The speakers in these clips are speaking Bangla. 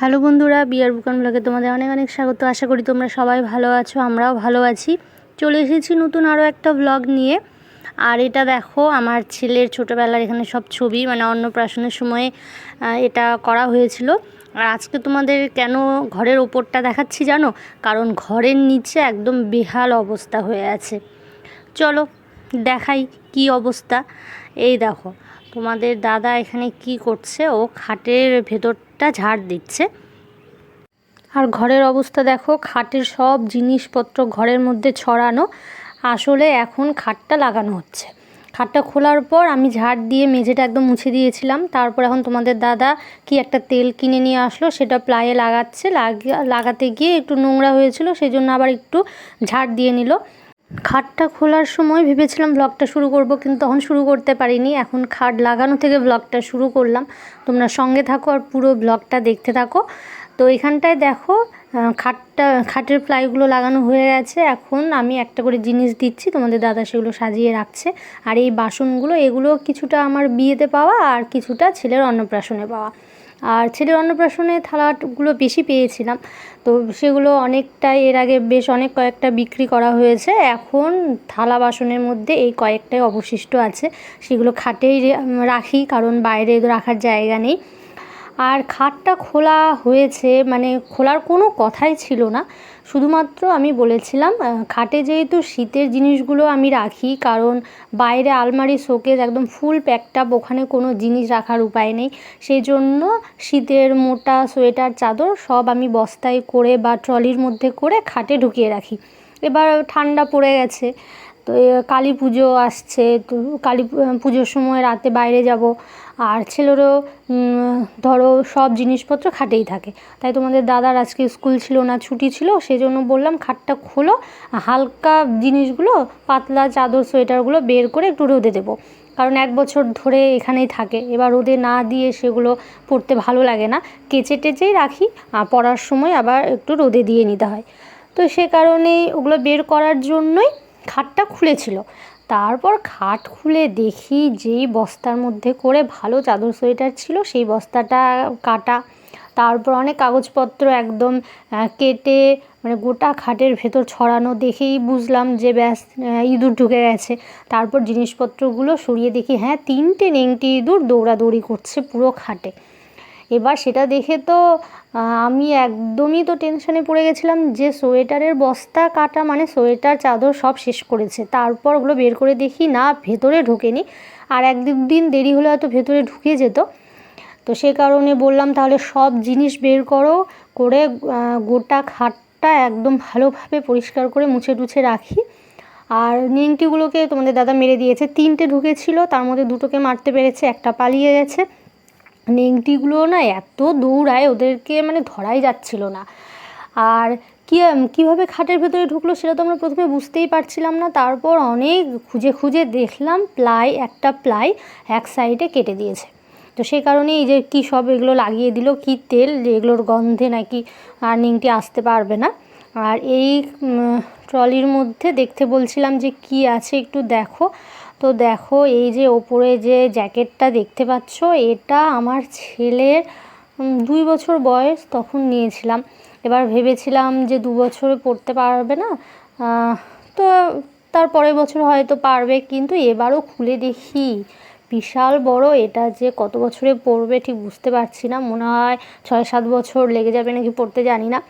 হ্যালো বন্ধুরা বিয়ার বুকান ব্লগে তোমাদের অনেক অনেক স্বাগত। আশা করি তোমরা সবাই ভালো আছো, আমরাও ভালো আছি। চলে এসেছি নতুন আরও একটা ব্লগ নিয়ে। আর এটা দেখো, আমার ছেলের ছোটোবেলার এখানে সব ছবি মানে অন্নপ্রাশনের সময়ে এটা করা হয়েছিল। আর আজকে তোমাদের কেন ঘরের ওপরটা দেখাচ্ছি জানো? কারণ ঘরের নিচে একদম বেহাল অবস্থা হয়ে আছে। চলো, দেখাই কি অবস্থা। এই দেখো, তোমাদের দাদা এখানে কি করছে? ও খাটের ভেতরটা ঝাড় দিচ্ছে। আর ঘরের অবস্থা দেখো, খাটের সব জিনিসপত্র ঘরের মধ্যে ছড়ানো। আসলে এখন খাটটা লাগানো হচ্ছে। খাটটা খোলার পর আমি ঝাড় দিয়ে মেঝেটা একদম মুছে দিয়েছিলাম। তারপর এখন তোমাদের দাদা কি একটা তেল কিনে নিয়ে আসলো, সেটা প্লায়ে লাগাচ্ছে। লাগা- লাগাতে গিয়ে একটু নোংরা হয়েছিল সেই জন্য আবার একটু ঝাড় দিয়ে নিল। খাটটা খোলার সময় ভেবেছিলাম ব্লগটা শুরু করব, কিন্তু তখন শুরু করতে পারিনি। এখন খাট লাগানো থেকে ব্লগটা শুরু করলাম। তোমরা সঙ্গে থাকো আর পুরো ব্লগটা দেখতে থাকো। তো এখানটায় দেখো খাটটা, খাটের প্লাইগুলো লাগানো হয়ে গেছে। এখন আমি একটা করে জিনিস দিচ্ছি, তোমাদের দাদা সেগুলো সাজিয়ে রাখছে। আর এই বাসনগুলো, এগুলো কিছুটা আমার বিয়েতে পাওয়া আর কিছুটা ছেলের অন্নপ্রাশনে পাওয়া। আর ছেলের অন্নপ্রাশনে থালাগুলো বেশি পেয়েছিলাম। তো সেগুলো অনেকটাই এর আগে বেশ অনেক কয়েকটা বিক্রি করা হয়েছে। এখন থালা বাসনের মধ্যে এই কয়েকটাই অবশিষ্ট আছে। সেগুলো খাটেই রাখি, কারণ বাইরে রাখার জায়গা নেই। আর খাটটা খোলা হয়েছে মানে খোলার কোনো কথাই ছিল না। শুধুমাত্র আমি বলেছিলাম খাটে যেহেতু শীতের জিনিসগুলো আমি রাখি, কারণ বাইরে আলমারি শোকেজ একদম ফুল প্যাকটাপ, ওখানে কোনো জিনিস রাখার উপায় নেই। সেই জন্য শীতের মোটা সোয়েটার, চাদর সব আমি বস্তায় করে বা ট্রলির মধ্যে করে খাটে ঢুকিয়ে রাখি। এবার ঠান্ডা পড়ে গেছে। তো কালী পুজো আসছে, তো কালী পুজোর সময় রাতে বাইরে যাব। আর ছেলেরও ধরো সব জিনিসপত্র খাটেই থাকে। তাই তোমাদের দাদার আজকে স্কুল ছিল না, ছুটি ছিল সেই জন্য বললাম খাটটা খোলো, হালকা জিনিসগুলো, পাতলা চাদর, সোয়েটারগুলো বের করে একটু রোদে দেবো। কারণ এক বছর ধরে এখানেই থাকে। এবার রোদে না দিয়ে সেগুলো পড়তে ভালো লাগে না। কেচে টেচেই রাখি পরার সময় আবার একটু রোদে দিয়ে নিতে হয়। তো সে কারণেই ওগুলো বের করার জন্যই খাটটা খুলেছিল। তারপর খাট খুলে দেখি যেই বস্তার মধ্যে করে ভালো চাদর সোয়েটার ছিল, সেই বস্তাটা কাটা। তারপর অনেক কাগজপত্র একদম কেটে মানে গোটা খাটের ভেতর ছড়ানো দেখেই বুঝলাম যে ব্যাস ইঁদুর ঢুকে গেছে। তারপর জিনিসপত্রগুলো সরিয়ে দেখি হ্যাঁ তিনটে নেংটি ইঁদুর দৌড়াদৌড়ি করছে পুরো খাটে। এবার সেটা দেখে তো আমি একদমই তো টেনশনে পড়ে গেছিলাম যে সোয়েটারের বস্তা কাটা মানে সোয়েটার, চাদর সব শেষ করেছে। তারপর ওগুলো বের করে দেখি, না, ভেতরে ঢোকেনি। আর এক দিন দেরি হলে হয়তো ভেতরে ঢুকে যেত। তো সে কারণে বললাম, তাহলে সব জিনিস বের করো, করে গোটা খাটটা একদম ভালোভাবে পরিষ্কার করে মুছে টুছে রাখি। আর নিংটিগুলোকে তোমাদের দাদা মেরে দিয়েছে। তিনটে ঢুকেছিল, তার মধ্যে দুটোকে মারতে পেরেছে, একটা পালিয়ে গেছে। নেংটিগুলো না এত দৌড়ায় ওদেরকে মানে ধরাই যাচ্ছিল না। আর কি, কীভাবে খাটের ভেতরে ঢুকলো সেটা তো আমরা প্রথমে বুঝতেই পারছিলাম না। তারপর অনেক খুঁজে খুঁজে দেখলাম প্লাই, একটা প্লাই এক সাইডে কেটে দিয়েছে। তো সেই কারণে এই যে কী সব এগুলো লাগিয়ে দিল, কি তেল, যে এগুলোর গন্ধে নাকি আর নিংটি আসতে পারবে না। আর এই ট্রলির মধ্যে দেখতে বলছিলাম যে কি আছে, একটু দেখো। তো দেখো, এই যে ওপরে যে জ্যাকেটটা দেখতে পাচ্ছ, এটা আমার ছেলের দুই বছর বয়স তখন নিয়েছিলাম। এবার ভেবেছিলাম যে দু বছরে পড়তে পারবে না তো তার পরের বছর হয়তো পারবে, কিন্তু এবারও খুলে দেখি। বিশাল বড়, এটা যে কত বছরে পড়বে ঠিক বুঝতে পারছি না, মনে হয় ছয় সাত বছর লেগে যাবে নাকি পড়তে জানি না।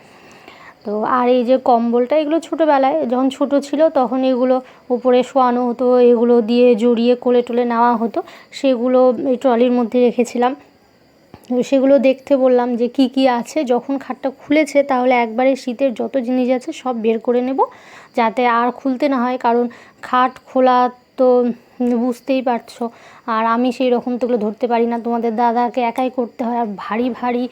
তো আর এই যে কম্বলটা, এগুলো ছোটোবেলায় যখন ছোটো ছিল তখন এগুলো উপরে শোয়ানো হতো, এগুলো দিয়ে জড়িয়ে কোলে টোলে নেওয়া হতো, সেগুলো এই ট্রলির মধ্যে রেখেছিলাম। সেগুলো দেখতে বললাম যে কি কি আছে, যখন খাটটা খুলেছে তাহলে একবারে শীতের যত জিনিস আছে সব বের করে নেব, যাতে আর খুলতে না হয়, কারণ খাট খোলা তো বুঝতেই পারছ। আর আমি সেই রকম তোগুলো ধরতে পারি না, তোমাদের দাদাকে একাই করতে হয়, আর ভারী ভারী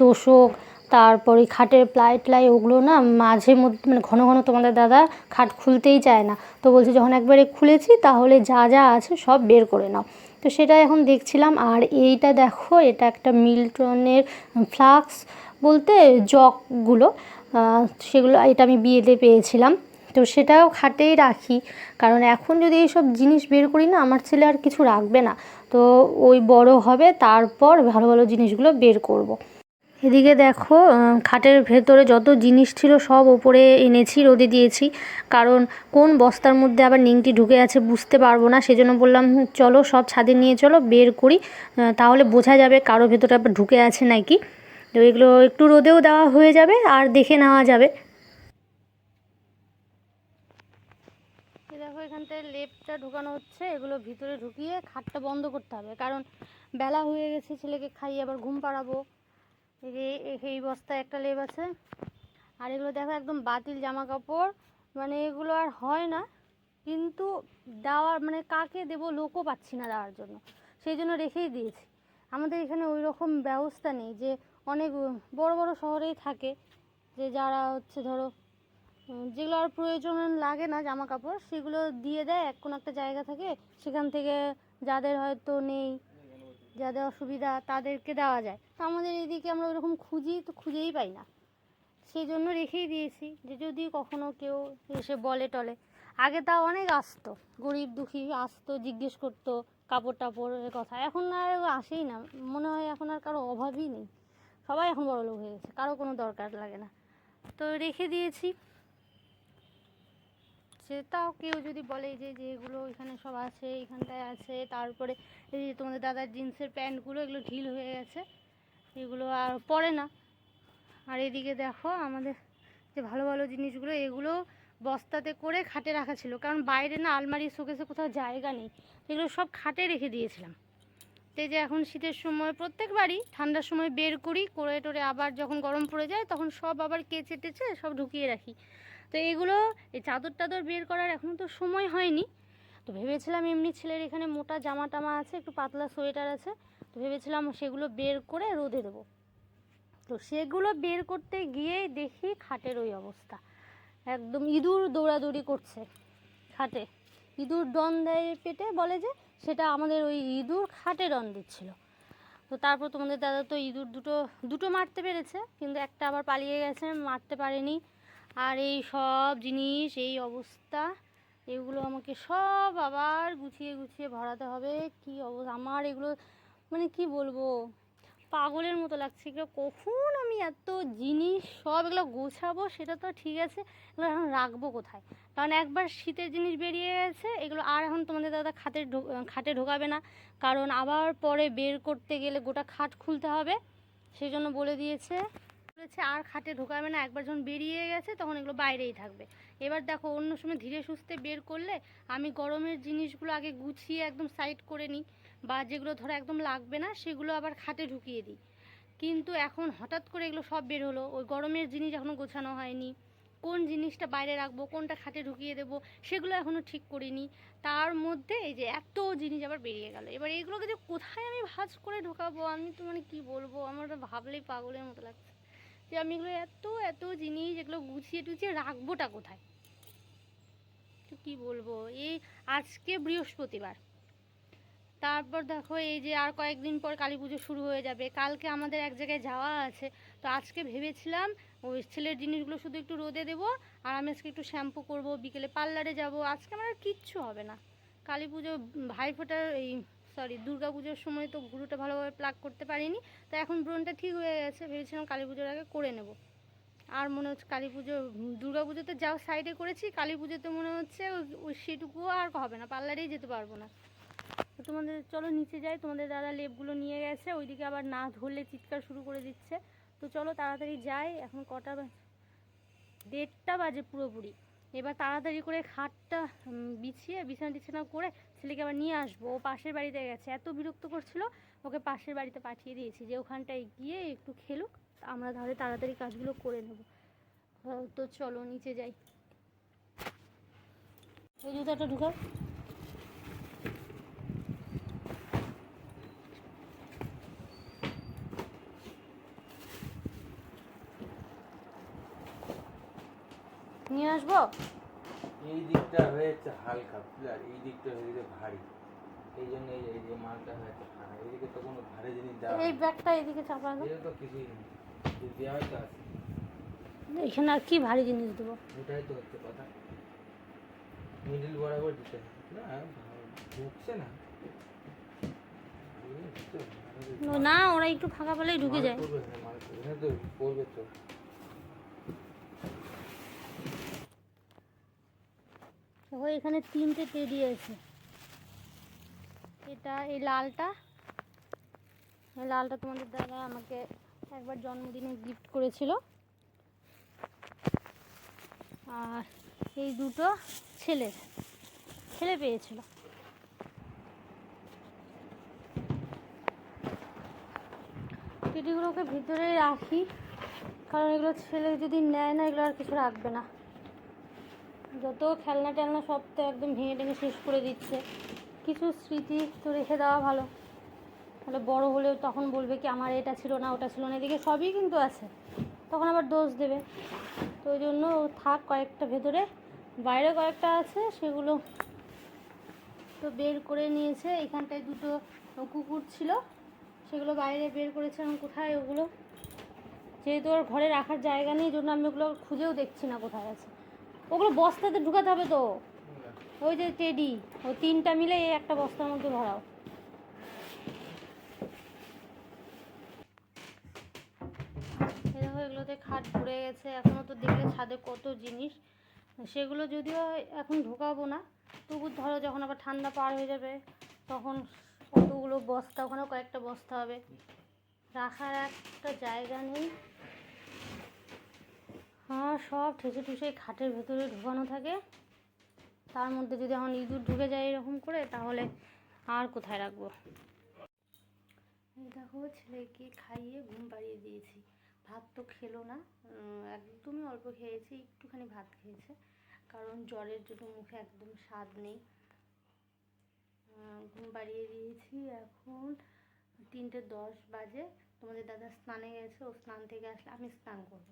তোষক তারপরে খাটের প্লাই ট্লাই ওগুলো না মাঝে মধ্যে মানে ঘন ঘন তোমাদের দাদা খাট খুলতেই চায় না। তো বলছে যখন একবারে খুলেছি তাহলে যা যা আছে সব বের করে নাও। তো সেটা এখন দেখছিলাম। আর এইটা দেখো, এটা একটা মিল্টনের ফ্লাক্স বলতে জগগুলো। সেগুলো, এটা আমি বিয়েতে পেয়েছিলাম। তো সেটাও খাটেই রাখি। কারণ এখন যদি এইসব জিনিস বের করি না, আমার ছেলে আর কিছু রাখবে না। তো ওই বড় হবে, তারপর ভালো ভালো জিনিসগুলো বের করব। এদিকে দেখো খাটের ভেতরে যত জিনিস ছিল সব ওপরে এনেছি, রোদে দিয়েছি। কারণ কোন বস্তার মধ্যে আবার নিংটি ঢুকে আছে বুঝতে পারব না, সেজন্য বললাম চলো সব ছাদে নিয়ে চলো, বের করি। তাহলে বোঝা যাবে কারও ভেতরে আবার ঢুকে আছে নাকি। তো এগুলো একটু রোদেও দেওয়া হয়ে যাবে, আর দেখে নেওয়া যাবে। দেখো এখানটায় লেপটা ঢুকানো হচ্ছে, এগুলো ভিতরে ঢুকিয়ে খাটটা বন্ধ করতে হবে। কারণ বেলা হয়ে গেছে, ছেলেকে খাইয়ে আবার ঘুম পাড়াবো। এই বস্তায় একটা লেপ আছে। আর এগুলো দেখো একদম বাতিল জামা কাপড় মানে এগুলো আর হয় না। কিন্তু দেওয়ার মানে কাকে দেবো লোকও পাচ্ছি না দেওয়ার জন্য। সেই জন্য রেখেই দিয়েছি। আমাদের এখানে ওই রকম ব্যবস্থা নেই যে অনেক বড় বড় শহরেই থাকে। যে যারা হচ্ছে ধরো যেগুলো আর প্রয়োজন লাগে না জামা কাপড় সেগুলো দিয়ে দেয়। এক কোনো একটা জায়গা থেকে। সেখান থেকে যাদের হয়তো নেই। যাদের অসুবিধা তাদেরকে দেওয়া যায়। তো আমাদের এদিকে আমরা ওরকম খুঁজি তো খুঁজেই পাই না। সেই জন্য রেখেই দিয়েছি যে যদি কখনো কেউ এসে বলে টলে। আগে তা অনেক আসতো, গরিব দুঃখী আসতো, জিজ্ঞেস করতো কাপড় টাপড়ের কথা। এখন আর আসেই না, মনে হয় এখন আর কারও অভাবই নেই। সবাই এখন বড় লোক হয়ে গেছে, কারও কোনো দরকার লাগে না। তো রেখে দিয়েছি। সে তাও কেউ যদি বলে যে এগুলো এখানে সব আছে, এখানটায় আছে, তারপরে এই যে তোমাদের দাদার জিন্সের প্যান্টগুলো, এগুলো ঢিল হয়ে গেছে, এগুলো আর পরে না। আর এদিকে দেখো আমাদের যে ভালো ভালো জিনিসগুলো, এগুলো বস্তাতে করে খাটে রাখা ছিল। কারণ বাইরে না আলমারি শোকেসে কোথাও জায়গা নেই। এগুলো সব খাটে রেখে দিয়েছিলাম। তো যে এখন শীতের সময় প্রত্যেকবারই ঠান্ডার সময় বের করি, করে টোরে আবার যখন গরম পড়ে যায়, তখন সব আবার কেচে টেচে সব ঢুকিয়ে রাখি। তো এগুলো এই চাদর টাদর বের করার এখনও তো সময় হয়নি। তো ভেবেছিলাম এমনি ছেলের এখানে মোটা জামা টামা আছে, একটু পাতলা সোয়েটার আছে। তো ভেবেছিলাম সেগুলো বের করে রোদে দেবো। তো সেগুলো বের করতে গিয়েই দেখি খাটের ওই অবস্থা। একদম ইঁদুর দৌড়াদৌড়ি করছে খাটে। ইঁদুর ডন দেয় পেটে, বলে যে সেটা আমাদের ওই ইঁদুর খাটে ডন দিচ্ছিল। তো তারপর তোমাদের দাদা তো ইঁদুর দুটো দুটো মারতে পেরেছে, কিন্তু একটা আবার পালিয়ে গেছে, মারতে পারেনি। আর এই সব জিনিস, এই অবস্থা, এগুলো আমাকে সব আবার গুছিয়ে গুছিয়ে ভরাতে হবে। কি অবস্থা? আমার এগুলো মানে কি বলব? পাগলের মতো লাগছে। এগুলো কখন আমি এত জিনিস সব এগুলো গোছাবো? সেটা তো ঠিক আছে। এগুলো এখন রাখব কোথায়? কারণ একবার শীতের জিনিস বেরিয়ে গেছে, এগুলো আর এখন তোমাদের দাদা ঢো- খাটে ঢোকাবে না। কারণ আবার পরে বের করতে গেলে গোটা খাট খুলতে হবে। সেই জন্য বলে দিয়েছে বলেছে আর খাটে ঢোকাবে না। একবার যখন বেরিয়ে গেছে, তখন এগুলো বাইরেই থাকবে। এবার দেখো, অন্য সময় ধীরে সুস্থে বের করলে আমি গরমের জিনিসগুলো আগে গুছিয়ে একদম সাইড করে নিই, বা যেগুলো ধরো একদম লাগবে না, সেগুলো আবার খাটে ঢুকিয়ে দিই। কিন্তু এখন হঠাৎ করে এগুলো সব বের হলো। ওই গরমের জিনিস এখনও গোছানো হয়নি। কোন জিনিসটা বাইরে রাখব, কোনটা খাটে ঢুকিয়ে দেবো, সেগুলো এখনও ঠিক করিনি। তার মধ্যে এই যে এত জিনিস আবার বেরিয়ে গেল। এবার এগুলোকে যে কোথায় আমি ভাঁজ করে ঢোকাবো? আমি তো মানে কি বলব? আমার ভাবলেই পাগলের মতো লাগছে। যে আমি এগুলো এত এত জিনিস এগুলো গুছিয়ে টুছিয়ে রাখবোটা কোথায়? তো কি বলব? এই আজকে বৃহস্পতিবার। তারপর দেখো এই যে আর কয়েকদিন পর কালী পুজো শুরু হয়ে যাবে। কালকে আমাদের এক জায়গায় যাওয়া আছে। তো আজকে ভেবেছিলাম ওই ছেলের জিনিসগুলো শুধু একটু রোদে দেবো আর আমি আজকে একটু শ্যাম্পু করব, বিকেলে পার্লারে যাব। আজকে আমার আর কিচ্ছু হবে না। কালী পুজো ভাইফোঁটার এই সরি দুর্গা পুজোর সময় তো ভুরুটা ভালোভাবে প্লাগ করতে পারিনি, তো এখন ব্রণটা ঠিক হয়ে গেছে, ভেবেছিলাম কালী পুজোর আগে করে নেব। আর মনে হচ্ছে কালী পুজো, দুর্গা পুজোতে যাও সাইডে করেছি, কালী পুজোতে মনে হচ্ছে ওই- সেটুকুও আর হবে না, পার্লারেই যেতে পারব না। তোমাদের, চলো নিচে যাই, তোমাদের দাদা লেপগুলো নিয়ে গেছে, ওইদিকে আবার না ধরলে চিৎকার শুরু করে দিচ্ছে। তো চলো তাড়াতাড়ি যাই, এখন কটা দেড়টা বাজে পুরোপুরি। এবার তাড়াতাড়ি করে খাটটা বিছিয়ে বিছানা টিছানা করে ছেলেকে আবার নিয়ে আসব। ও পাশের বাড়িতে গেছে। এত বিরক্ত করছিল, ওকে পাশের বাড়িতে পাঠিয়ে দিয়েছি যে ওখানটায় গিয়ে একটু খেলুক, আমরা তাহলে তাড়াতাড়ি কাজগুলো করে নেব। তো চলো, নিচে যাই। ওই জুতাটা ঢুকাও। নিয়ে আসব? এই দিকটা হয়েছে হালকা আর এই দিকটা হয়েছে ভারী। এই জন্য এই যে মালটা হয়েছে ভারী। এইদিকে তো কোনো ভারী জিনিস দেওয়া এই ব্যাগটা এদিকে চাপা দাও। এটা তো কিছুই নেই। যদি দেওয়া হয়তো আছে। এখানে আর কি ভারী জিনিস দেবো? এটাই তো হচ্ছে কথা। মিডিল বরাবর দিতে না ঢুকছে না। না ওরা একটু ফাঁকা পেলেই ঢুকে যায় পড়বে তো দেখো, এখানে তিনটে টেডি আছে। এটা এই লালটা। এই লালটা তোমাদের দাদা আমাকে একবার জন্মদিনে গিফট করেছিল। আর এই দুটো ছেলে ছেলে পেয়েছিল। টেডিগুলোকে ভিতরে রাখি, কারণ এগুলো ছেলে যদি নেয় না, এগুলো আর কিছু রাখবে না। যত খেলনা টেলনা সব তো একদম ভেঙে টেঙে শেষ করে দিচ্ছে। কিছু স্মৃতি তো রেখে দেওয়া ভালো। তাহলে বড় হলেও তখন বলবে কি, আমার এটা ছিল না, ওটা ছিল না। এদিকে সবই কিন্তু আছে। তখন আবার দোষ দেবে। তো ওই জন্য থাক কয়েকটা ভেতরে। বাইরে কয়েকটা আছে, সেগুলো তো বের করে নিয়েছে। এখানটায় দুটো কুকুর ছিল, সেগুলো বাইরে বের করেছে এখন কোথায় ওগুলো? যেহেতু ওর ঘরে রাখার জায়গা নেই জন্য আমি ওগুলো খুঁজেও দেখছি না কোথায় আছে। ওগুলো বস্তাতে ঢুকাতে হবে তো। ওই যে টেডি, ওই তিনটা মিলে এই একটা বস্তার মধ্যে ভরাও। এগুলোতে খাট ভরে গেছে। এখনও তো দেখলে ছাদে কত জিনিস। সেগুলো যদিও এখন ঢোকাবো না, তবু ধরো যখন আবার ঠান্ডা পার হয়ে যাবে, তখন কতগুলো বস্তা, ওখানেও কয়েকটা বস্তা হবে। রাখার একটা জায়গা নেই। সব ঠেসে ঠুসে খাটের ভেতরে ঢোকানো থাকে। তার মধ্যে যদি এখন ইঁদুর ঢুকে যায় এরকম করে, তাহলে আর কোথায় রাখব? দেখো, ছেলেকে খাইয়ে ঘুম পাড়িয়ে দিয়েছি। ভাত তো খেলো না একদমই অল্প খেয়েছে, একটুখানি ভাত খেয়েছে। কারণ জ্বরের জন্য মুখে একদম স্বাদ নেই। ঘুম পাড়িয়ে দিয়েছি। এখন তিনটে দশ বাজে। তোমাদের দাদা স্নানে গেছে, ও স্নান থেকে আসলে আমি স্নান করব।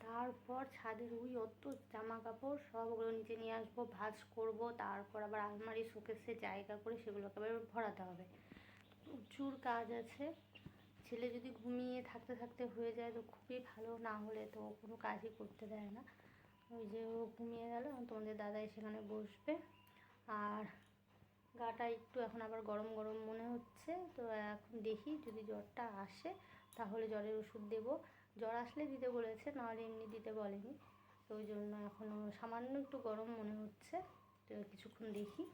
তারপর ছাদের ওই অত জামা কাপড় সব ওগুলো নিচে নিয়ে আসব, ভাঁজ করব, তারপর আবার আলমারি, শোকেসে জায়গা করে সেগুলোকে আবার ভরাতে হবে। প্রচুর কাজ আছে। ছেলে যদি ঘুমিয়ে থাকতে থাকতে হয়ে যায় তো খুবই ভালো, না হলে তো কোনো কাজই করতে দেয় না। ওই যে ও ঘুমিয়ে গেল, তোমাদের দাদাই সেখানে বসবে। আর গাটা একটু এখন আবার গরম গরম মনে হচ্ছে, তো এখন দেখি যদি জ্বরটা আসে, তাহলে জ্বরের ওষুধ দেবো। জ্বর আসলে দিতে বলেছে, নাহলে এমনি দিতে বলেনি। তো ওই জন্য এখনও সামান্য একটু গরম মনে হচ্ছে, তো কিছুক্ষণ দেখি।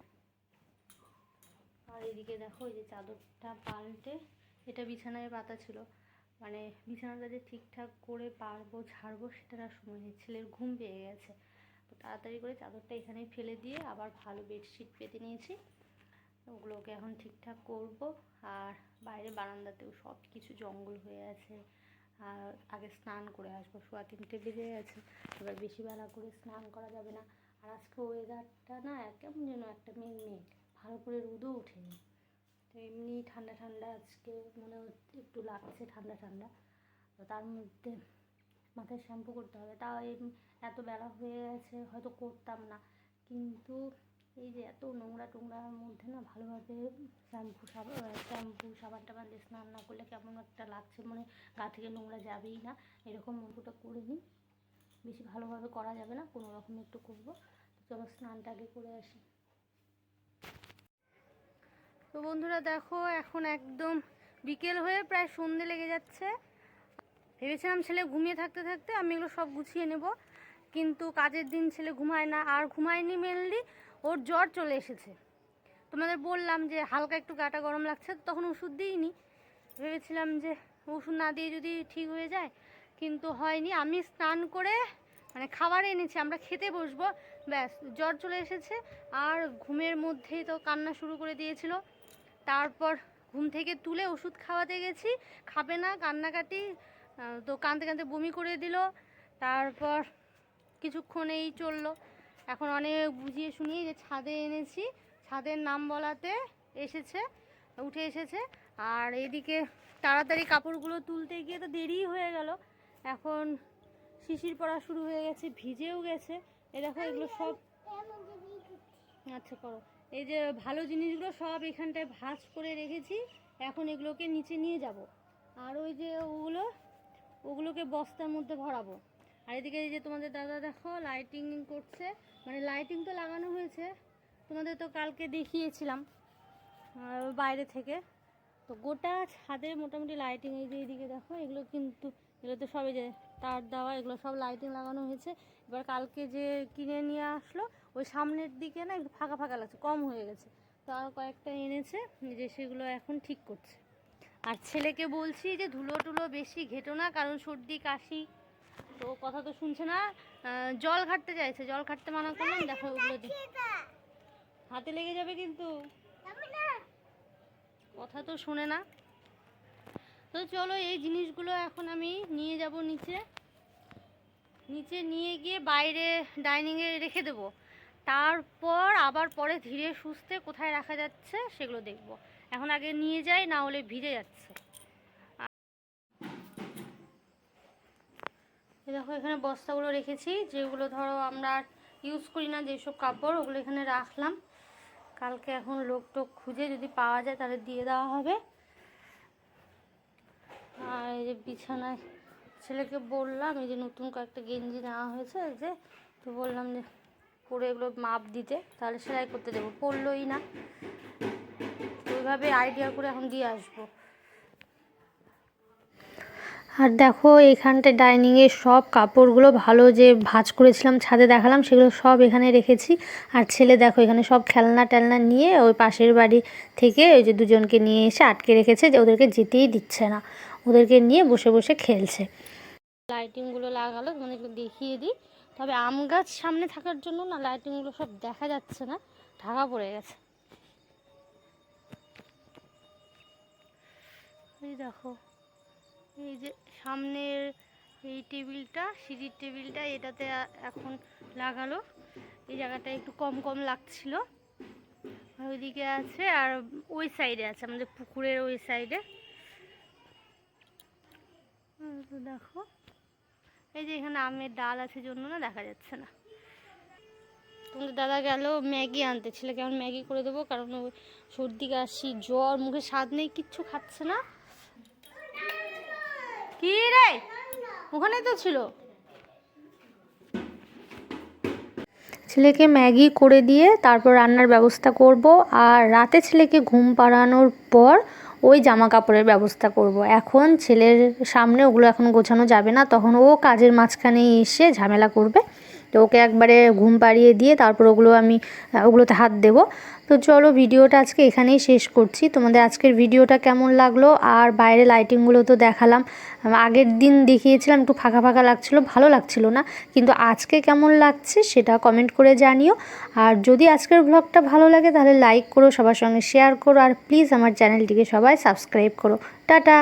আর এদিকে দেখো এই যে চাদরটা পাল্টে, এটা বিছানায় পাতা ছিল। মানে বিছানাটা যে ঠিকঠাক করে পারব ঝাড়বো সেটার আর সময় নেই। ছেলের ঘুম পেয়ে গেছে। তো তাড়াতাড়ি করে চাদরটা এখানেই ফেলে দিয়ে আবার ভালো বেডশিট পেতে নিয়েছি। ওগুলোকে এখন ঠিকঠাক করব। আর বাইরে বারান্দাতেও সব কিছু জঙ্গল হয়ে আছে। আর আগে স্নান করে আসব। সোয়া তিনটে বেজে গেছে, এবার বেশি বেলা করে স্নান করা যাবে না। আর আজকে ওয়েদারটা না কেমন যেন একটা মেঘ মেঘ ভালো করে রোদও ওঠেনি। তো এমনি ঠান্ডা ঠান্ডা আজকে মনে হচ্ছে একটু লাগছে ঠান্ডা ঠান্ডা তো তার মধ্যে মাথায় শ্যাম্পু করতে হবে। তাও এত বেলা হয়ে গেছে, হয়তো করতাম না। কিন্তু এই যে এত নোংরা টোংরার মধ্যে না ভালোভাবে শ্যাম্পু সাবান শ্যাম্পু, সাবান টাবান দিয়ে স্নান না করলে কেমন একটা লাগছে? মনে গা থেকে নোংরা যাবেই না। এরকম মন্তটা করে নিই বেশি ভালোভাবে করা যাবে না, কোনো রকম একটু করব। চলো স্নানটা আগে করে আসি। তো বন্ধুরা দেখো, এখন একদম বিকেল হয়ে প্রায় সন্ধে লেগে যাচ্ছে। ভেবেছিলাম ছেলে ঘুমিয়ে থাকতে থাকতে আমি এগুলো সব গুছিয়ে নেব, কিন্তু কাজের দিন ছেলে ঘুমায় না। আর ঘুমায়নি মেনলি ওর জ্বর চলে এসেছে। তোমাদের বললাম যে হালকা একটু গাটা গরম লাগছে তখন ওষুধ দিইনি। ভেবেছিলাম যে ওষুধ না দিয়ে যদি ঠিক হয়ে যায়, কিন্তু হয়নি। আমি স্নান করে মানে খাবার এনেছি, আমরা খেতে বসবো, ব্যাস, জ্বর চলে এসেছে। আর ঘুমের মধ্যেই তো কান্না শুরু করে দিয়েছিল। তারপর ঘুম থেকে তুলে ওষুধ খাওয়াতে গেছি, খাবে না, কান্নাকাটি তো কাঁদতে কাঁদতে বমি করে দিল। তারপর কিছুক্ষণ এই চলল। এখন অনেক বুঝিয়ে শুনিয়ে যে ছাদে এনেছি। ছাদের নাম বলাতে এসেছে, উঠে এসেছে। আর এদিকে তাড়াতাড়ি কাপড়গুলো তুলতে গিয়ে তো দেরি হয়ে গেল। এখন শিশির পড়া শুরু হয়ে গেছে, ভিজেও গেছে। এ দেখো, এগুলো সব আচ্ছা করো। এই যে ভালো জিনিসগুলো সব এখানটায় ভাঁজ করে রেখেছি। এখন এগুলোকে নিচে নিয়ে যাব। আর ওই যে ওগুলো, ওগুলোকে বস্তার মধ্যে ভরাবো। আর এদিকে এই যে তোমাদের দাদা দেখো লাইটিং করছে। মানে লাইটিং তো লাগানো হয়েছে। তোমাদের তো কালকে দেখিয়েছিলাম বাইরে থেকে। তো গোটা ছাদে মোটামুটি লাইটিং এই যে এইদিকে দেখো, এগুলো কিন্তু, এগুলো তো সবই যে তার দেওয়া, এগুলো সব লাইটিং লাগানো হয়েছে। এবার কালকে যে কিনে নিয়ে আসলো, ওই সামনের দিকে না একটু ফাঁকা ফাঁকা লাগছে, কম হয়ে গেছে। তো আর কয়েকটা এনেছে যে সেগুলো এখন ঠিক করছে। আর ছেলেকে বলছি যে ধুলো টুলো বেশি ঘেটো না, কারণ সর্দি, কাশি তো কথা তো শুনছে না। জল ঘাটতে চাইছে। জল ঘাটতে মানা করলাম দেখো ওগুলো হাতে লেগে যাবে কিন্তু। কথা তো শোনে না। তো চলো এই জিনিসগুলো এখন আমি নিয়ে যাব নিচে। নিচে নিয়ে গিয়ে বাইরে ডাইনিংয়ে রেখে দেবো। তারপর আবার পরে ধীরে সুস্থে কোথায় রাখা যাচ্ছে সেগুলো দেখব। এখন আগে নিয়ে যাই না হলে ভিজে যাচ্ছে। দেখো, এখানে বস্তাগুলো রেখেছি, যেগুলো ধরো আমরা ইউজ করি না, যেসব কাপড়, ওগুলো এখানে রাখলাম। কালকে এখন লোক টোক খুঁজে যদি পাওয়া যায়, তাহলে দিয়ে দেওয়া হবে। আর এই যে বিছানায় ছেলেকে বললাম, এই যে নতুন কয়েকটা গেঞ্জি নেওয়া হয়েছে যে, তো বললাম যে, পরে এগুলো মাপ দিতে, তাহলে সেলাই করতে দেবো। পরলোই না। ওইভাবে আইডিয়া করে এখন দিয়ে আসব। আর দেখো এখানটায় ডাইনিংয়ে সব কাপড়গুলো ভালো যে ভাঁজ করেছিলাম, ছাদে দেখালাম, সেগুলো সব এখানে রেখেছি। আর ছেলে দেখো, এখানে সব খেলনা টেলনা নিয়ে ওই পাশের বাড়ি থেকে ওই যে দুজনকে নিয়ে এসে আটকে রেখেছে যে ওদেরকে যেতেই দিচ্ছে না। ওদেরকে নিয়ে বসে বসে খেলছে। লাইটিংগুলো লাগালো তোমাদেরকে দেখিয়ে দিই। তবে আম গাছ সামনে থাকার জন্য না লাইটিংগুলো সব দেখা যাচ্ছে না, ঢাকা পড়ে গেছে। এই দেখো। এই যে সামনের এই টেবিলটা, সিঁড়ির টেবিলটা, এটাতে এখন লাগালো। এই জায়গাটা একটু কম কম লাগছিল। ওইদিকে আছে, আর ওই সাইডে আছে, আমাদের পুকুরের ওই সাইডে। দেখো। এই যে এখানে আমের ডাল আছে জন্য না দেখা যাচ্ছে না। তোমাদের দাদা গেল ম্যাগি আনতে, ছেলেকে এখন ম্যাগি করে দেবো, কারণ ওই সর্দি কাশি, জ্বর, মুখে স্বাদ নেই, কিচ্ছু খাচ্ছে না। কি রে? ওখানে তো ছিল। ছেলেকে ম্যাগি করে দিয়ে তারপর রান্নার ব্যবস্থা করব আর রাতে ছেলেকে ঘুম পাড়ানোর পর ওই জামা কাপড়ের ব্যবস্থা করব। এখন ছেলের সামনে ওগুলো এখন গোছানো যাবে না, তখন ও কাজের মাঝখানে এসে ঝামেলা করবে। তো ওকে একবারে ঘুম পাড়িয়ে দিয়ে তারপর ওগুলো আমি ওগুলোতে হাত দেব। তো চলো ভিডিওটা আজকে এখানেই শেষ করছি। তোমাদের আজকের ভিডিওটা কেমন লাগল? আর বাইরে লাইটিংগুলো তো দেখালাম। আগের দিন দেখিয়েছিলাম, একটু ফাঁকা ফাঁকা লাগছিল, ভালো লাগছিল না। কিন্তু আজকে কেমন লাগছে সেটা কমেন্ট করে জানিও। আর যদি আজকের ব্লগটা ভালো লাগে তাহলে লাইক করো, সবার সঙ্গে শেয়ার করো। আর প্লিজ আমার চ্যানেলটিকে সবাই সাবস্ক্রাইব করো। টাটা!